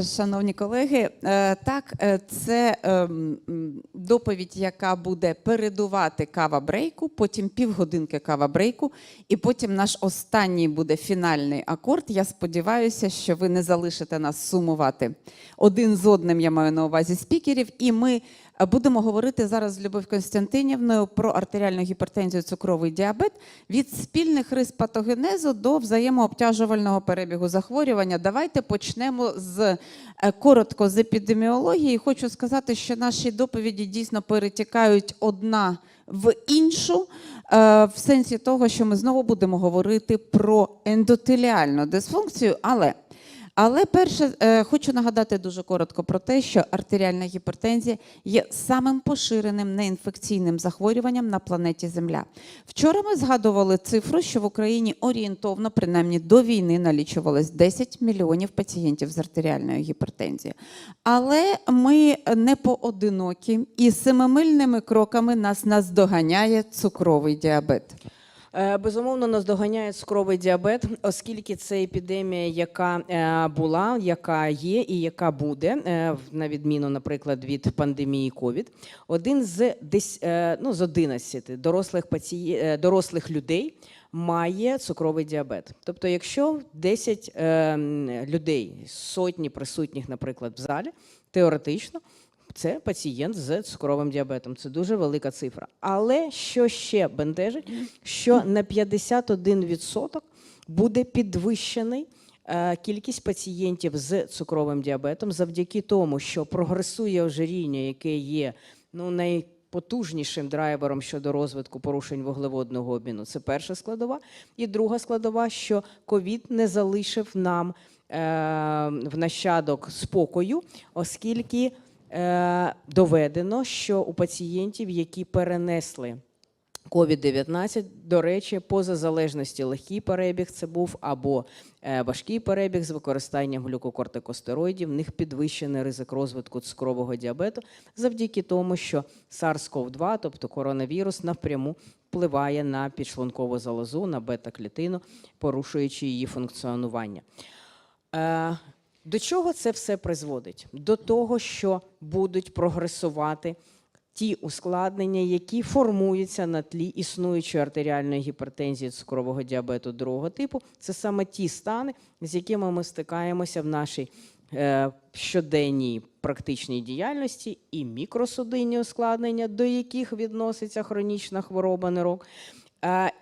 Шановні колеги, е, так, е, це ем, доповідь, яка буде передувати кава брейку, потім півгодинки кава брейку, і потім наш останній буде фінальний акорд. Я сподіваюся, що ви не залишите нас сумувати один з одним. Я маю на увазі спікерів, і ми будемо говорити зараз з Любов Константинівною про артеріальну гіпертензію, цукровий діабет від спільних рис патогенезу до взаємообтяжувального перебігу захворювання. Давайте почнемо з е, коротко з епідеміології. Хочу сказати, що наші доповіді дійсно перетікають одна в іншу, е, в сенсі того, що ми знову будемо говорити про ендотеліальну дисфункцію, але але перше, е, хочу нагадати дуже коротко про те, що артеріальна гіпертензія є самим поширеним неінфекційним захворюванням на планеті Земля. Вчора ми згадували цифру, що в Україні орієнтовно, принаймні до війни, налічувалось 10 мільйонів пацієнтів з артеріальною гіпертензією. Але ми не поодинокі, і семимильними кроками нас наздоганяє цукровий діабет. Е, Безумовно, нас цукровий діабет, оскільки це епідемія, яка е, була, яка є і яка буде, е, на відміну, наприклад, від пандемії ковід. Один з десь ну, з 11 дорослих паціє... е, дорослих людей має цукровий діабет. Тобто, якщо 10 е, людей, сотні присутніх, наприклад, в залі, теоретично. Це пацієнт з цукровим діабетом. Це дуже велика цифра. Але що ще бентежить, що на 51% буде підвищений е, кількість пацієнтів з цукровим діабетом завдяки тому, що прогресує ожиріння, яке є ну, найпотужнішим драйвером щодо розвитку порушень вуглеводного обміну. Це перша складова. І друга складова, що ковід не залишив нам е, в нащадок спокою, оскільки доведено, що у пацієнтів, які перенесли COVID-19, до речі, поза залежності легкий перебіг це був або е, важкий перебіг з використанням глюкокортикостероїдів, в них підвищений ризик розвитку цукрового діабету завдяки тому, що SARS-CoV-2, тобто коронавірус, напряму впливає на підшлункову залозу, на бета-клітину, порушуючи її функціонування. Е, До чого це все призводить? До того, що будуть прогресувати ті ускладнення, які формуються на тлі існуючої артеріальної гіпертензії цукрового діабету другого типу. Це саме ті стани, з якими ми стикаємося в нашій е, щоденній практичній діяльності, і мікросудинні ускладнення, до яких відноситься хронічна хвороба нирок.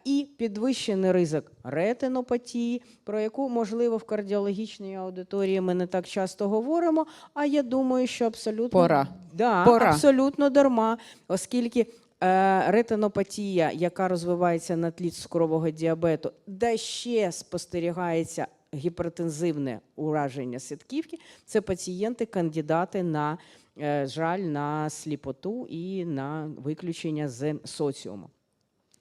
І підвищений ризик ретинопатії, про яку, можливо, в кардіологічній аудиторії ми не так часто говоримо. А я думаю, що абсолютно Пора. Да, Пора. абсолютно дарма, оскільки е, ретинопатія, яка розвивається на тлі цукрового діабету, де ще спостерігається гіпертензивне ураження сітківки, це пацієнти, кандидати на е, жаль, на сліпоту і на виключення з соціуму.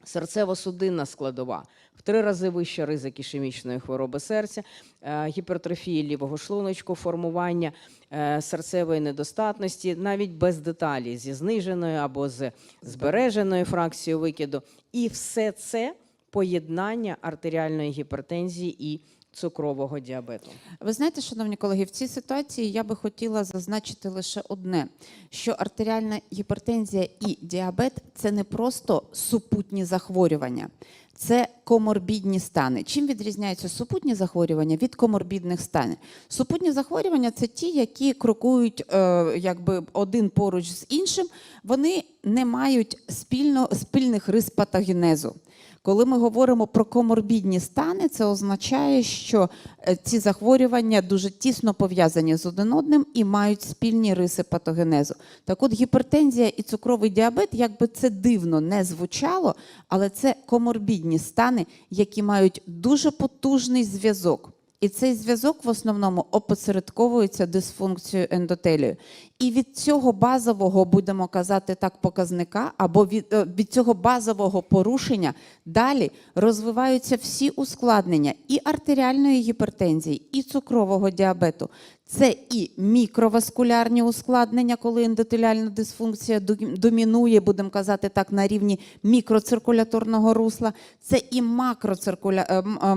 Серцево-судинна складова в три рази вища ризик ішемічної хвороби серця, е, гіпертрофії лівого шлуночку, формування е, серцевої недостатності, навіть без деталі, зі зниженою або з збереженою фракцією викиду. І все це поєднання артеріальної гіпертензії і цукрового діабету. Ви знаєте, шановні колеги, в цій ситуації я би хотіла зазначити лише одне: що артеріальна гіпертензія і діабет це не просто супутні захворювання, це коморбідні стани. Чим відрізняються супутні захворювання від коморбідних станів? Супутні захворювання це ті, які крокують е, якби один поруч з іншим, вони не мають спільно, спільних рис патогенезу. Коли ми говоримо про коморбідні стани, це означає, що е, ці захворювання дуже тісно пов'язані з один одним і мають спільні риси патогенезу. Так от гіпертензія і цукровий діабет, як би це дивно не звучало, але це коморбідні стани, які мають дуже потужний зв'язок. І цей зв'язок в основному опосередковується дисфункцією ендотелію. І від цього базового, будемо казати так, показника, або від, е, від цього базового порушення далі розвиваються всі ускладнення і артеріальної гіпертензії, і цукрового діабету. Це і мікроваскулярні ускладнення, коли ендотеліальна дисфункція домінує, будемо казати так, на рівні мікроциркуляторного русла. Це і макроциркуля... е, е,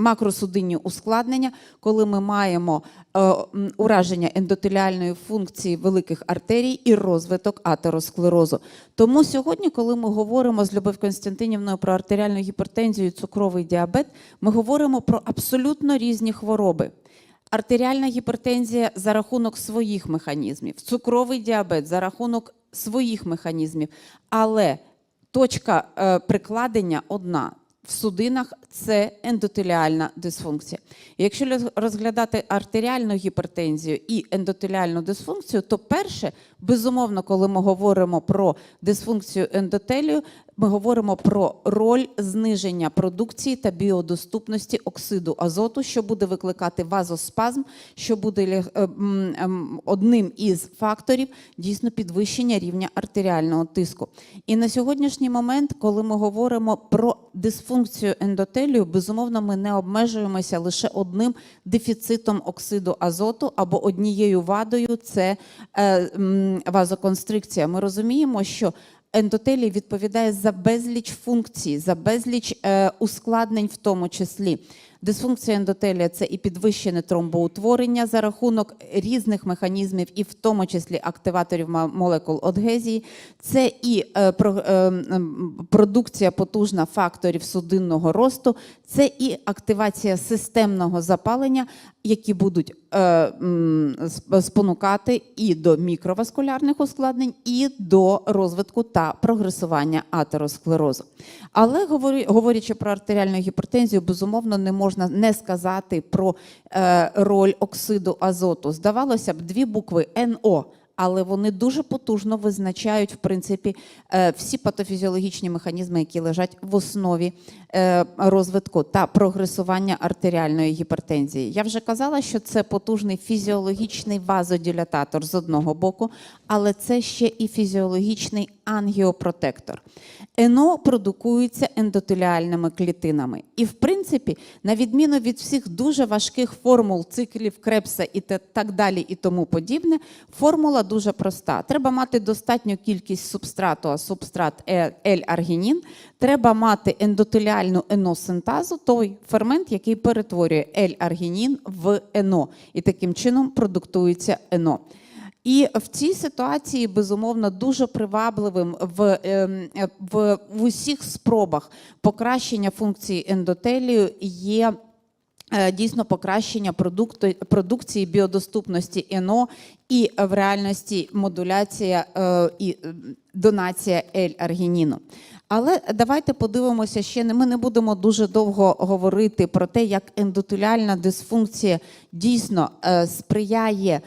макросудинні ускладнення, коли ми маємо е, ураження ендотеліальної функції великих артерій і розвиток атеросклерозу. Тому сьогодні, коли ми говоримо з Любов Константинівною про артеріальну гіпертензію і цукровий діабет, ми говоримо про абсолютно різні хвороби. Артеріальна гіпертензія за рахунок своїх механізмів, цукровий діабет за рахунок своїх механізмів. Але точка е, прикладення одна. В судинах це ендотеліальна дисфункція. Якщо розглядати артеріальну гіпертензію і ендотеліальну дисфункцію, то перше, безумовно, коли ми говоримо про дисфункцію ендотелію, ми говоримо про роль зниження продукції та біодоступності оксиду азоту, що буде викликати вазоспазм, що буде е, ем, одним із факторів дійсно підвищення рівня артеріального тиску. І на сьогоднішній момент, коли ми говоримо про дисфункцію ендотелію, безумовно, ми не обмежуємося лише одним дефіцитом оксиду азоту або однією вадою це е, вазоконстрикція. Ми розуміємо, що ендотелій відповідає за безліч функцій, за безліч е, ускладнень, в тому числі. Дисфункція ендотелія це і підвищене тромбоутворення за рахунок різних механізмів, і в тому числі активаторів молекул адгезії. Це і е, е, продукція потужна факторів судинного росту, це і активація системного запалення, які будуть е, спонукати і до мікроваскулярних ускладнень, і до розвитку та прогресування атеросклерозу. Але говорячи про артеріальну гіпертензію, безумовно не можна не сказати про е, роль оксиду азоту. Здавалося б, дві букви НО. Але вони дуже потужно визначають в принципі е, всі патофізіологічні механізми, які лежать в основі е, розвитку та прогресування артеріальної гіпертензії. Я вже казала, що це потужний фізіологічний вазодилататор з одного боку, але це ще і фізіологічний ангіопротектор. ЕНО продукується ендотеліальними клітинами. І, в принципі, на відміну від всіх дуже важких формул циклів Крепса і так далі, і тому подібне, формула дуже проста. Треба мати достатню кількість субстрату, а субстрат е- L-аргінін. Треба мати ендотеліальну еносинтазу, той фермент, який перетворює L-аргінін в ЕНО. І таким чином продуктується ЕНО. І в цій ситуації безумовно дуже привабливим в, ем, е, в, в усіх спробах покращення функції ендотелію є. е, Дійсно, покращення продукту, продукції біодоступності ЕНО і в реальності модуляція е, і донація L-аргініну. Але давайте подивимося ще ми не будемо дуже довго говорити про те, як ендотеліальна дисфункція дійсно сприяє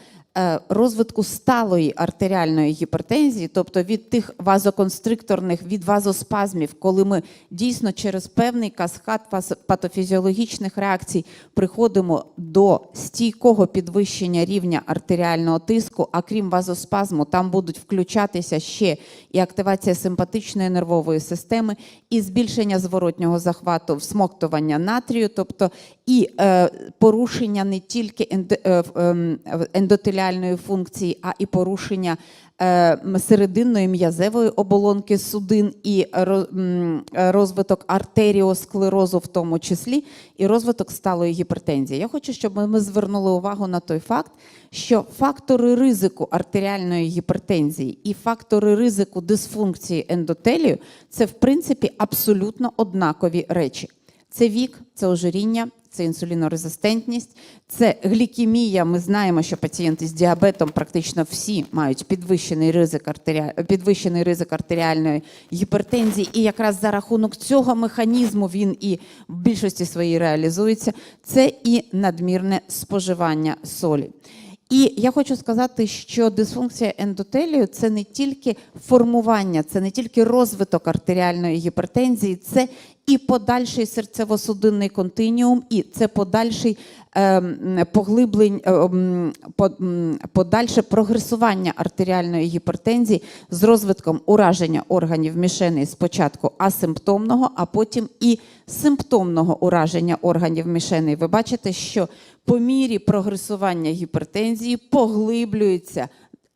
розвитку сталої артеріальної гіпертензії, тобто від тих вазоконстрикторних, від вазоспазмів, коли ми дійсно через певний каскад патофізіологічних реакцій приходимо до стійкого підвищення рівня артеріального тиску, а крім вазоспазму, там будуть включатися ще і активація симпатичної нервової системи, і збільшення зворотнього захвату, всмоктування натрію, тобто і е, порушення не тільки енде- е, ем, ендотеліальної функції, а і порушення е, серединної м'язевої оболонки судин і розвиток артеріосклерозу в тому числі, і розвиток сталої гіпертензії. Я хочу, щоб ми звернули увагу на той факт, що фактори ризику артеріальної гіпертензії і фактори ризику дисфункції ендотелію це в принципі абсолютно однакові речі. Це вік, це ожиріння, це інсулінорезистентність, це глікемія. Ми знаємо, що пацієнти з діабетом практично всі мають підвищений ризик, артеріа... підвищений ризик артеріальної гіпертензії. І якраз за рахунок цього механізму він і в більшості своїй реалізується. Це і надмірне споживання солі. І я хочу сказати, що дисфункція ендотелію це не тільки формування, це не тільки розвиток артеріальної гіпертензії, це і подальший серцево-судинний континіум, і це подальший ем, поглиблень, е, м, по- м, подальше прогресування артеріальної гіпертензії з розвитком ураження органів мішени спочатку асимптомного, а потім і симптомного ураження органів мішени. Ви бачите, що по мірі прогресування гіпертензії поглиблюється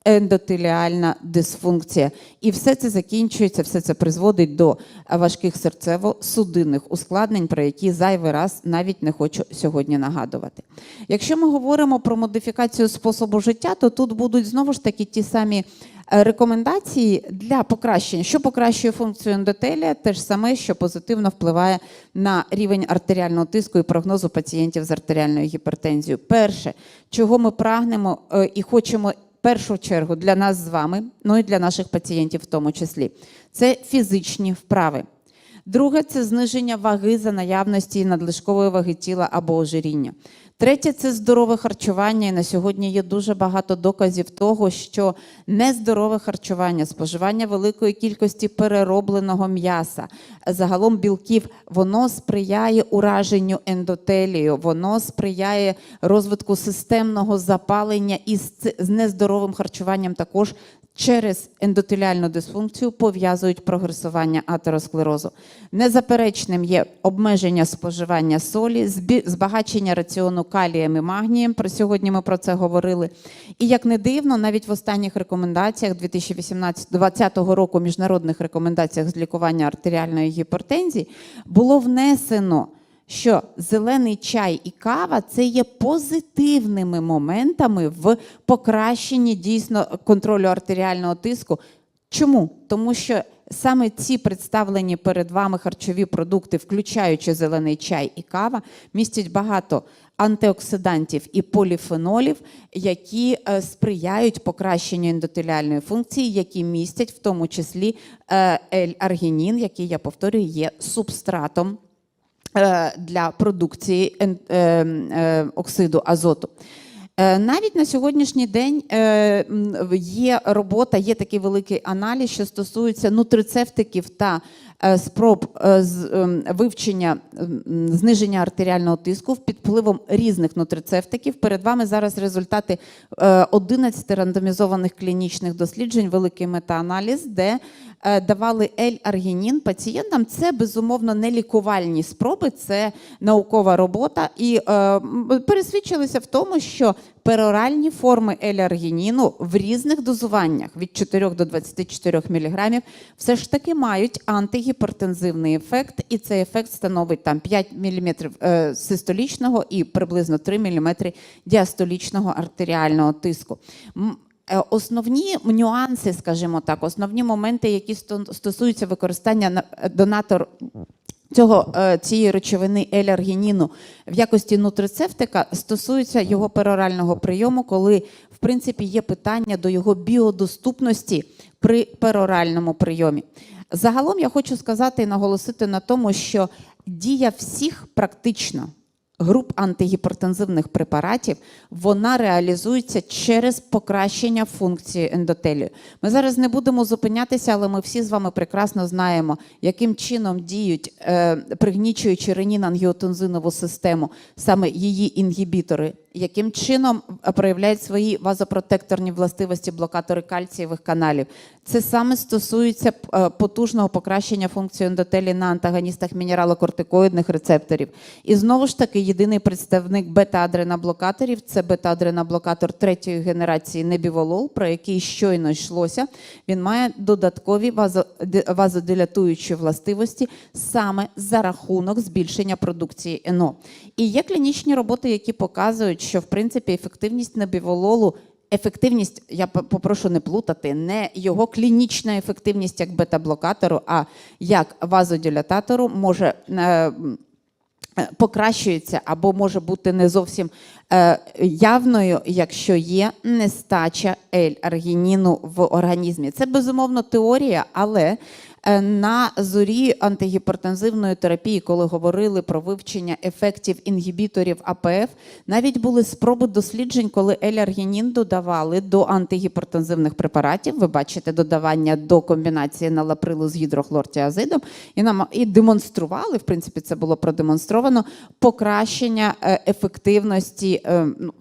ендотеліальна дисфункція. І все це закінчується, все це призводить до е, важких серцево-судинних ускладнень, про які зайвий раз навіть не хочу сьогодні нагадувати. Якщо ми говоримо про модифікацію способу життя, то тут будуть знову ж таки ті самі е, рекомендації для покращення, що покращує функцію ендотелія, те ж саме, що позитивно впливає на рівень артеріального тиску і прогнозу пацієнтів з артеріальною гіпертензією. Перше, чого ми прагнемо е, і хочемо першу чергу для нас з вами, ну і для наших пацієнтів в тому числі, це фізичні вправи. Друге це зниження ваги за наявності надлишкової ваги тіла або ожиріння. Третє це здорове харчування. І на сьогодні є дуже багато доказів того, що нездорове харчування, споживання великої кількості переробленого м'яса, загалом білків, воно сприяє ураженню ендотелію, воно сприяє розвитку системного запалення і з нездоровим харчуванням також через ендотеліальну дисфункцію пов'язують прогресування атеросклерозу. Незаперечним є обмеження споживання солі, збагачення раціону калієм і магнієм. Про сьогодні ми про це говорили. І як не дивно, навіть в останніх рекомендаціях 2018-2020 року міжнародних рекомендаціях з лікування артеріальної гіпертензії було внесено що зелений чай і кава це є позитивними моментами в покращенні дійсно контролю артеріального тиску. Чому? Тому що саме ці представлені перед вами харчові продукти, включаючи зелений чай і кава, містять багато антиоксидантів і поліфенолів, які е, сприяють покращенню ендотеліальної функції, які містять в тому числі е, L-аргінін, який я повторюю, є субстратом для продукції е, е, оксиду азоту. Е, Навіть на сьогоднішній день е, є робота, є такий великий аналіз, що стосується нутрицептиків та е, спроб е, з ем, вивчення зниження артеріального тиску під впливом різних нутрицептиків. Перед вами зараз результати е, 11 рандомізованих клінічних досліджень, великий метааналіз, де е, давали L-аргінін пацієнтам. Це безумовно не лікувальні спроби, це наукова робота. І е, пересвідчилися в тому, що пероральні форми L-аргініну в різних дозуваннях від 4 до 24 мг все ж таки мають антигіпертензивний ефект, і цей ефект становить там 5 мм е, систолічного і приблизно 3 мм діастолічного артеріального тиску. Е, Основні нюанси, скажімо так, основні моменти, які стосуються використання е, донатор цього е, цієї речовини еляргініну в якості нутрицептика стосується його перорального прийому, коли в принципі є питання до його біодоступності при пероральному прийомі. Загалом я хочу сказати і наголосити на тому, що дія всіх практично груп антигіпертензивних препаратів вона реалізується через покращення функції ендотелію. Ми зараз не будемо зупинятися, але ми всі з вами прекрасно знаємо, яким чином діють, е, пригнічуючи ренін-ангіотензинову систему, саме її інгібітори, яким чином е, проявляють свої вазопротекторні властивості блокатори кальцієвих каналів. Це саме стосується е, потужного покращення функції ендотелії на антагоністах мінералокортикоїдних рецепторів. І знову ж таки, єдиний представник бета-адреноблокаторів це бета-адреноблокатор третьої генерації небіволол, про який щойно йшлося. Він має додаткові вазо- ди- вазодилатуючі властивості саме за рахунок збільшення продукції НО. І є клінічні роботи, які показують, що в принципі ефективність небівололу Ефективність, я попрошу не плутати, не його клінічна ефективність як бета-блокатору, а як вазодилататору може е, покращується або може бути не зовсім е, явною, якщо є нестача L-аргініну в організмі. Це безумовно теорія, але на зорі антигіпертензивної терапії, коли говорили про вивчення ефектів інгібіторів АПФ, навіть були спроби досліджень, коли еляргінін додавали до антигіпертензивних препаратів. Ви бачите додавання до комбінації налаприлу з гідрохлортіазидом, і нам і демонстрували, в принципі, це було продемонстровано покращення е, ефективності. е, ну,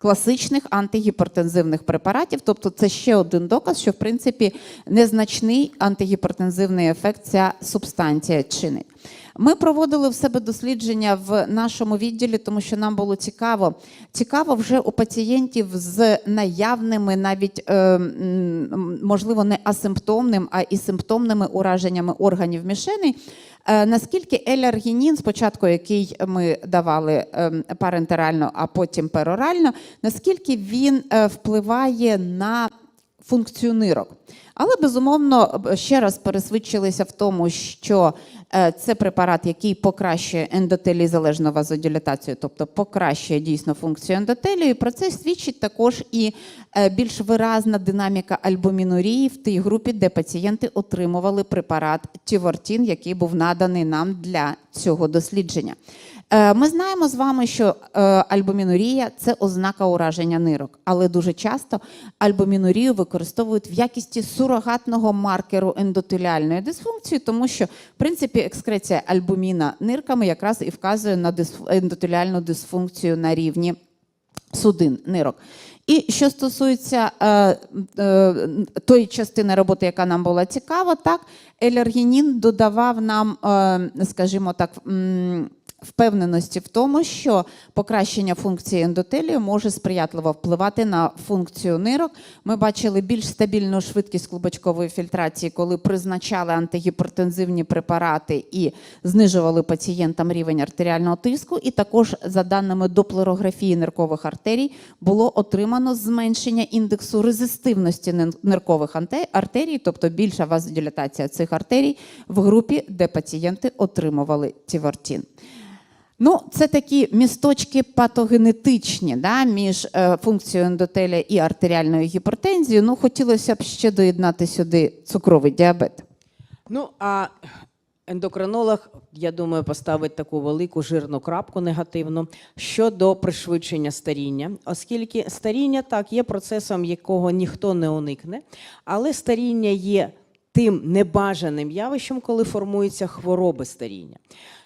класичних антигіпертензивних препаратів. Тобто це ще один доказ, що в принципі незначний антигіпертензивний ефект ця субстанція чинить. Ми проводили в себе дослідження в нашому відділі, тому що нам було цікаво. Цікаво вже у пацієнтів з наявними, навіть е, можливо, не асимптомним, а і симптомними ураженнями органів мішени. Е, Наскільки еляргінін, спочатку який ми давали ем, парентерально, а потім перорально, наскільки він е, впливає на функцію нирок? Але безумовно ще раз пересвідчилися в тому, що е, це препарат, який покращує ендотелій залежну вазодилатацію, тобто покращує дійсно функцію ендотелію. І про це свідчить також і е, більш виразна динаміка альбумінурії в тій групі, де пацієнти отримували препарат Тівортін, який був наданий нам для цього дослідження. Е, Ми знаємо з вами, що е, альбумінурія це ознака ураження нирок, але дуже часто альбумінурію використовують в якісті сурогатного маркеру ендотеліальної дисфункції, тому що в принципі екскреція альбуміна нирками якраз і вказує на ендотеліальну дисфункцію на рівні судин нирок. І що стосується е, е, тої частини роботи, яка нам була цікава, так елергінін додавав нам, е, скажімо так, м, впевненості в тому, що покращення функції ендотелію може сприятливо впливати на функцію нирок. Ми бачили більш стабільну швидкість клубочкової фільтрації, коли призначали антигіпертензивні препарати і знижували пацієнтам рівень артеріального тиску. І також за даними доплерографії ниркових артерій було отримано зменшення індексу резистивності ниркових артерій, тобто більша вазодилатація цих артерій в групі, де пацієнти отримували тівартін. Ну, це такі місточки патогенетичні да, між е, функцією ендотеля і артеріальною гіпертензією. Ну, хотілося б ще доєднати сюди цукровий діабет. Ну а ендокринолог, я думаю, поставить таку велику жирну крапку негативну щодо пришвидшення старіння, оскільки старіння так є процесом, якого ніхто не уникне, але старіння є тим небажаним явищем, коли формуються хвороби старіння.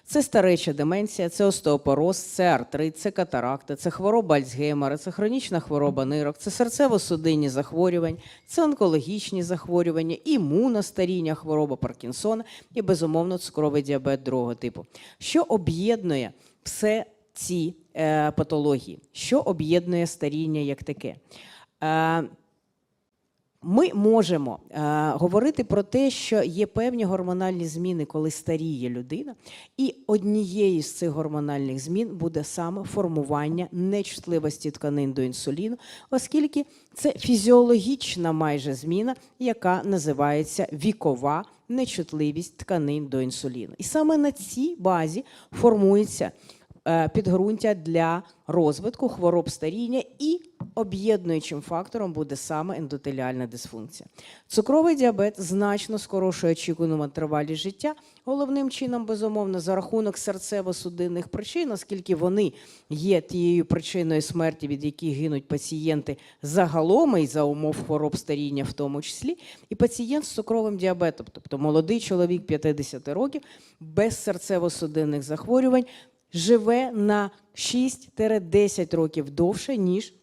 Це стареча деменція, це остеопороз, це артрит, це катаракта, це хвороба Альцгеймера, це хронічна хвороба нирок, це серцево-судинні захворювання, це онкологічні захворювання, імунне старіння, хвороба Паркінсона і, безумовно, цукровий діабет другого типу. Що об'єднує все ці е, патології? Що об'єднує старіння як таке? Е, ми можемо е, говорити про те, що є певні гормональні зміни, коли старіє людина, і однією з цих гормональних змін буде саме формування нечутливості тканин до інсуліну, оскільки це фізіологічна майже зміна, яка називається вікова нечутливість тканин до інсуліну. І саме на цій базі формується підґрунтя для розвитку хвороб старіння і об'єднуючим фактором буде саме ендотеліальна дисфункція. Цукровий діабет значно скорочує очікувану тривалість життя, головним чином, безумовно, за рахунок серцево-судинних причин, оскільки вони є тією причиною смерті, від яких гинуть пацієнти загалом і за умов хвороб старіння в тому числі, і пацієнт з цукровим діабетом, тобто молодий чоловік 50 років без серцево-судинних захворювань, живе на 6-10 років довше, ніж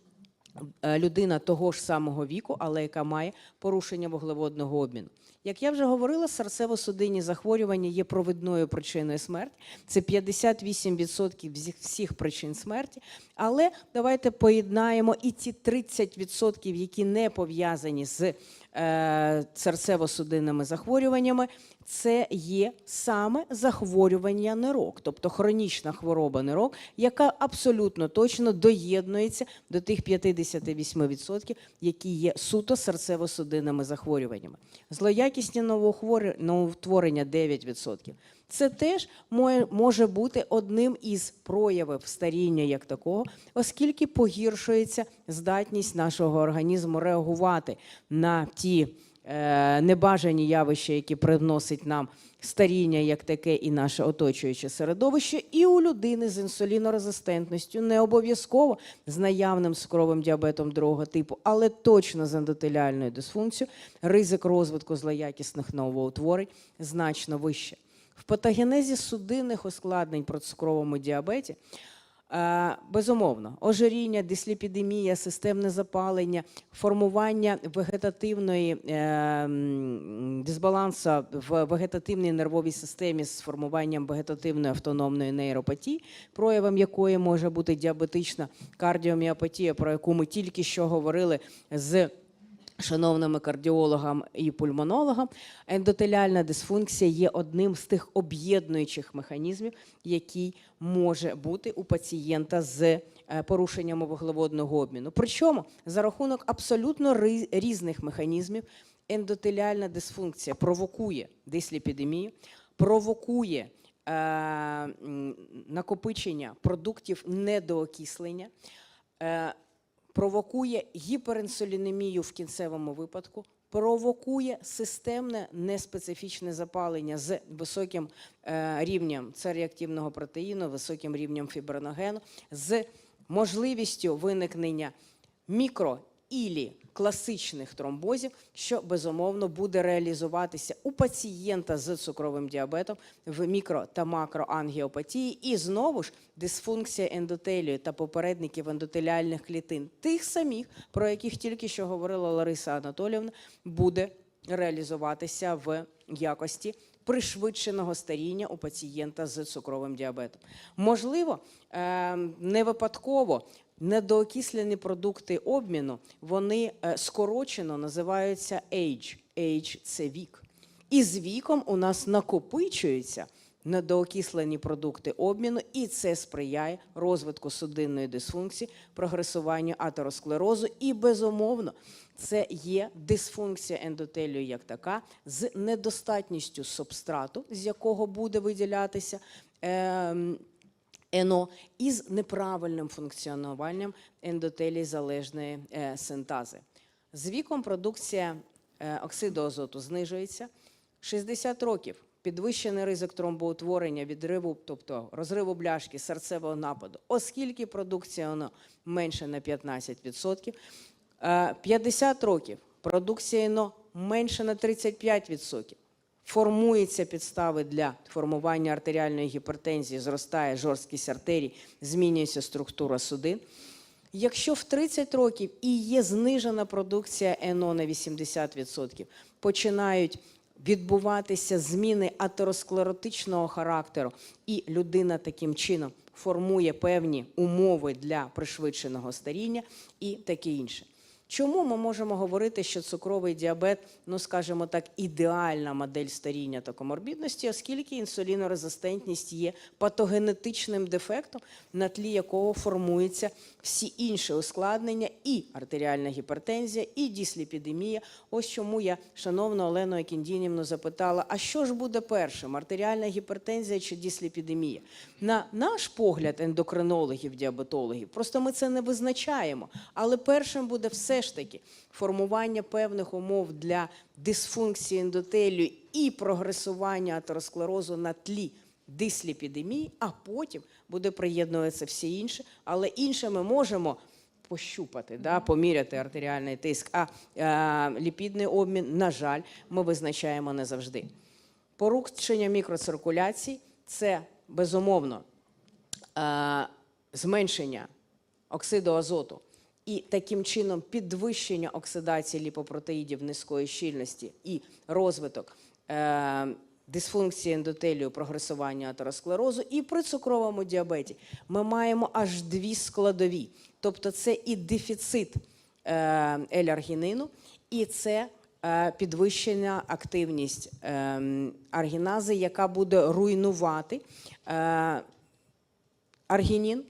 е, людина того ж самого віку, але яка має порушення вуглеводного обміну. Як я вже говорила, серцево-судинні захворювання є провідною причиною смерті. Це 58% всіх- причин смерті. Але давайте поєднаємо і ті 30%, які не пов'язані з серцево-судинними захворюваннями. Це є саме захворювання нирок, тобто хронічна хвороба нирок, яка абсолютно точно доєднується до тих 58%, які є суто серцево-судинними захворюваннями. Злоякісні новоутворення 9%. Це теж може бути одним із проявів старіння як такого, оскільки погіршується здатність нашого організму реагувати на ті е, небажані явища, які приносить нам старіння як таке і наше оточуюче середовище, і у людини з інсулінорезистентністю, не обов'язково з наявним цукровим діабетом другого типу, але точно з ендотеліальною дисфункцією, ризик розвитку злоякісних новоутворень значно вище. В патогенезі судинних ускладнень при цукровому діабеті Е, Безумовно, ожиріння, дисліпідемія, системне запалення, формування вегетативної е, дисбалансу в вегетативній нервовій системі з формуванням вегетативної автономної нейропатії, проявом якої може бути діабетична кардіоміопатія, про яку ми тільки що говорили з шановними кардіологам і пульмонологам, ендотеліальна дисфункція є одним з тих об'єднуючих механізмів, який може бути у пацієнта з е, порушеннями вуглеводного обміну. Причому за рахунок абсолютно різних механізмів ендотеліальна дисфункція провокує дисліпідемію, провокує е, накопичення продуктів недоокислення. Провокує гіперінсулінемію в кінцевому випадку, провокує системне неспецифічне запалення з високим е, рівнем цереактивного протеїну, високим рівнем фібриногену, з можливістю виникнення мікро ілі класичних тромбозів, що безумовно буде реалізуватися у пацієнта з цукровим діабетом в мікро та макроангіопатії, і знову ж дисфункція ендотелію та попередників ендотеліальних клітин, тих самих, про яких тільки що говорила Лариса Анатоліївна, буде реалізуватися в якості пришвидшеного старіння у пацієнта з цукровим діабетом. Можливо, е, не випадково недоокислені продукти обміну, вони е, скорочено називаються age. Age – це вік. І з віком у нас накопичуються недоокислені продукти обміну, і це сприяє розвитку судинної дисфункції, прогресуванню атеросклерозу. І безумовно, це є дисфункція ендотелію як така з недостатністю субстрату, з якого буде виділятися. ем, ЕНО із неправильним функціонуванням ендотелій залежної е, синтази. З віком продукція е, оксиду азоту знижується. 60 років підвищений ризик тромбоутворення, відриву, тобто розриву бляшки, серцевого нападу, оскільки продукція вона менше на 15%. Е, 50 років продукція ЕНО менше на 35%. Формуються підстави для формування артеріальної гіпертензії, зростає жорсткість артерій, змінюється структура судин. Якщо в 30 років і є знижена продукція ЕНО на 80%, починають відбуватися зміни атеросклеротичного характеру, і людина таким чином формує певні умови для пришвидшеного старіння і таке інше. Чому ми можемо говорити, що цукровий діабет, ну скажімо так, ідеальна модель старіння та коморбідності, оскільки інсулінорезистентність є патогенетичним дефектом, на тлі якого формуються всі інші ускладнення, і артеріальна гіпертензія, і дісліпідемія. Ось чому я, шановну Олену Акіндінівну, запитала: а що ж буде першим: артеріальна гіпертензія чи дісліпідемія? На наш погляд, ендокринологів, діабетологів, просто ми це не визначаємо. Але першим буде все ж таки формування певних умов для дисфункції ендотелію і прогресування атеросклерозу на тлі дисліпідемії, а потім буде приєднуватися всі інші. Але інше ми можемо пощупати, да, поміряти артеріальний тиск, а е, ліпідний обмін, на жаль, ми визначаємо не завжди. Порушення мікроциркуляції це безумовно е, зменшення оксиду азоту і таким чином підвищення оксидації ліпопротеїдів низької щільності і розвиток е, дисфункції ендотелію, прогресування атеросклерозу. І при цукровому діабеті ми маємо аж дві складові. Тобто це і дефіцит е, еляргінину, і це е, підвищена активність е, аргінази, яка буде руйнувати е, аргінін,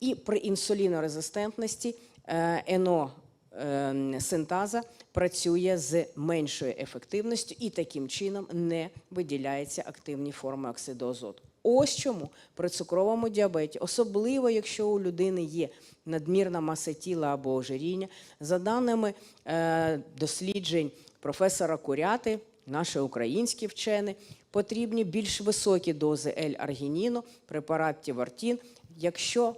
і при інсулінорезистентності ено е, синтаза працює з меншою ефективністю і таким чином не виділяються активні форми оксиду азоту. Ось чому при цукровому діабеті, особливо якщо у людини є надмірна маса тіла або ожиріння, за даними е, досліджень професора Куряти, наші українські вчені, потрібні більш високі дози L-аргініну, препарат Тівартін, якщо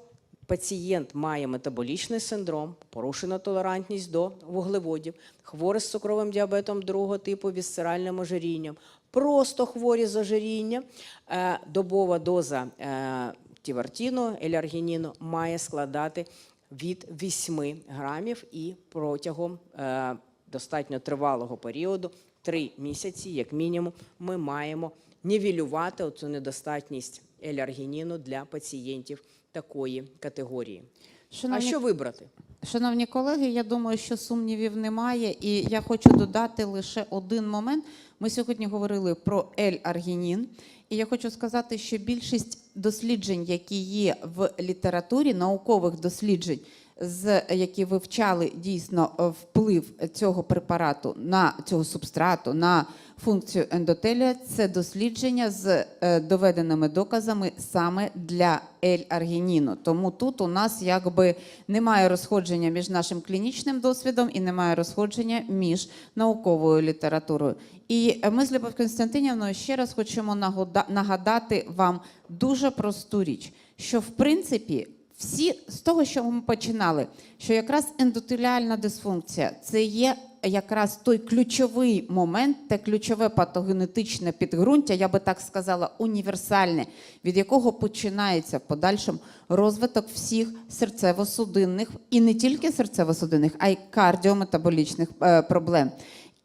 пацієнт має метаболічний синдром, порушена толерантність до вуглеводів, хворий з цукровим діабетом другого типу, вісцеральним ожирінням, просто хворі з ожирінням, е, добова доза е, тівартіну, еляргініну має складати від 8 грамів і протягом е, достатньо тривалого періоду, 3 місяці, як мінімум, ми маємо нівелювати оцю недостатність еляргініну для пацієнтів такої категорії. Шановні А що вибрати? Шановні колеги, я думаю, що сумнівів немає, і я хочу додати лише один момент. Ми сьогодні говорили про ель-аргінін, і я хочу сказати, що більшість досліджень, які є в літературі, наукових досліджень, з які вивчали дійсно е, вплив цього препарату на цього субстрату на функцію ендотелія, це дослідження з е, доведеними доказами саме для L-аргініну. Тому тут у нас якби немає розходження між нашим клінічним досвідом і немає розходження між науковою літературою. І е, ми з Любов Константинівною ще раз хочемо нагадати вам дуже просту річ, що в принципі всі з того, що ми починали, що якраз ендотеліальна дисфункція це є якраз той ключовий момент, те ключове патогенетичне підґрунтя, я би так сказала, універсальне, від якого починається в подальшому розвиток всіх серцево-судинних і не тільки серцево-судинних, а й кардіометаболічних е, проблем.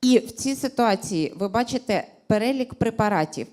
І в цій ситуації ви бачите перелік препаратів,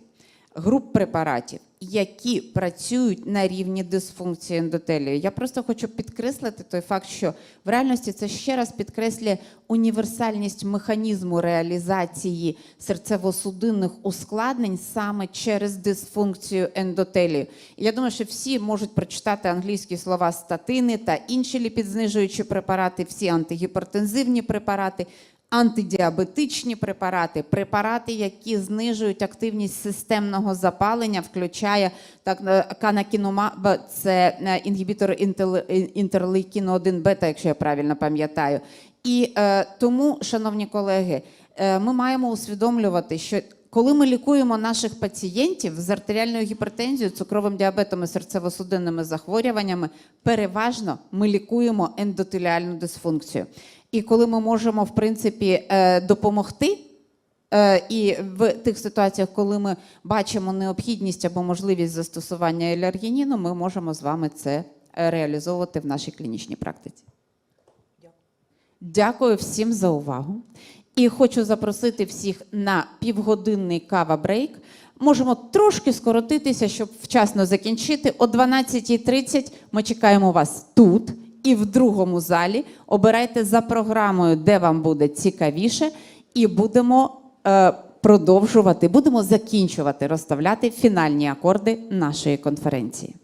груп препаратів, які працюють на рівні дисфункції ендотелію. Я просто хочу підкреслити той факт, що в реальності це ще раз підкреслює універсальність механізму реалізації серцево-судинних ускладнень саме через дисфункцію ендотелію. Я думаю, що всі можуть прочитати англійські слова статини та інші ліпідзнижуючі препарати, всі антигіпертензивні препарати. Антидіабетичні препарати, препарати, які знижують активність системного запалення, включає так е, канакінумаб, це е, інгібітор інтел- інтерлейкіну 1 бета, якщо я правильно пам'ятаю. І е, тому, шановні колеги, е, ми маємо усвідомлювати, що коли ми лікуємо наших пацієнтів з артеріальною гіпертензією, цукровим діабетом і серцево-судинними захворюваннями, переважно ми лікуємо ендотеліальну дисфункцію. І коли ми можемо, в принципі, е, допомогти. е, І в тих ситуаціях, коли ми бачимо необхідність або можливість застосування еляргініну, ми можемо з вами це е, реалізовувати в нашій клінічній практиці. Дякую всім за увагу. І хочу запросити всіх на півгодинний кава-брейк. Можемо трошки скоротитися, щоб вчасно закінчити. О 12.30 ми чекаємо вас тут і в другому залі. Обирайте за програмою, де вам буде цікавіше, і будемо е, продовжувати, будемо закінчувати розставляти фінальні акорди нашої конференції.